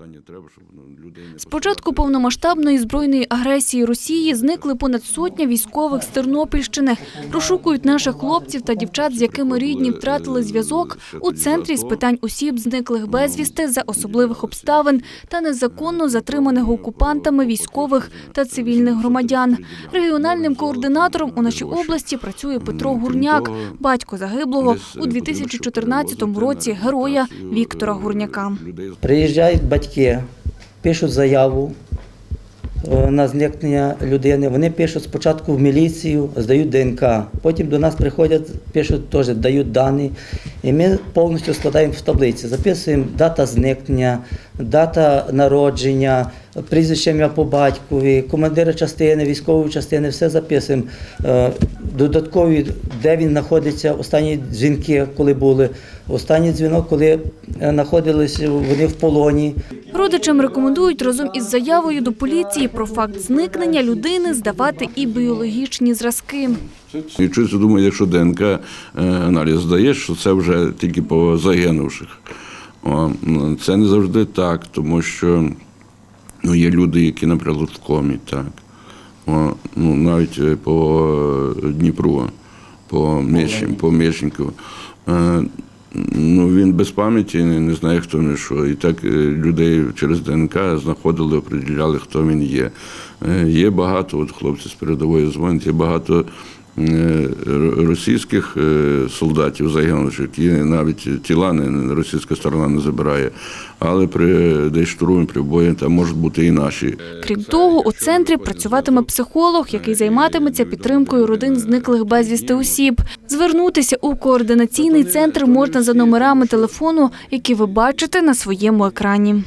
питання треба, щоб ну, людей не З початку повномасштабної збройної агресії Росії зникли понад сотня військових з Тернопільщини. Розшукують наших хлопців та дівчат, з якими рідні втратили зв'язок у центрі з питань осіб, зниклих безвісти за особливих обставин та незаконно затриманих окупантами військових та цивільних громадян. Регіональним координатором у нашій області працює Петро Гурняк, батько загиблого у 2014 році героя Віктора Гурняка. Приїжджають батьки, пишуть заяву е, на зникнення людини. Вони пишуть спочатку в міліцію, здають ДНК. Потім до нас приходять, пишуть теж, дають дані. І ми повністю складаємо в таблиці. Записуємо дата зникнення, дата народження, прізвище ім'я по батькові, командира частини, військової частини, все записуємо. Е, Додаткові, де він знаходиться, останні дзвінки, коли були. Останній дзвінок, коли е, знаходились вони в полоні. Родичам рекомендують разом із заявою до поліції про факт зникнення людини здавати і біологічні зразки. І думаю, якщо ДНК е, аналіз здаєш, що це вже тільки по загинувших. Ну, це не завжди так, тому що ну, є люди, які, наприклад, в комі, так. О, ну, навіть е, по Дніпру, по Мєщин, по Мєщенку. Ну, він без пам'яті не, знає, хто він що. І так е, людей через ДНК знаходили, определяли, хто він є. Е, Є багато, от хлопці з передової дзвонять, є багато російських е, солдатів загинулих, які навіть тіла не, російська сторона не забирає. Але при десь штурмі, при бої там можуть бути і наші. Крім того, у центрі працюватиме психолог, який займатиметься підтримкою родин зниклих безвісти осіб. Звернутися у координаційний центр можна за номерами телефону, які ви бачите на своєму екрані.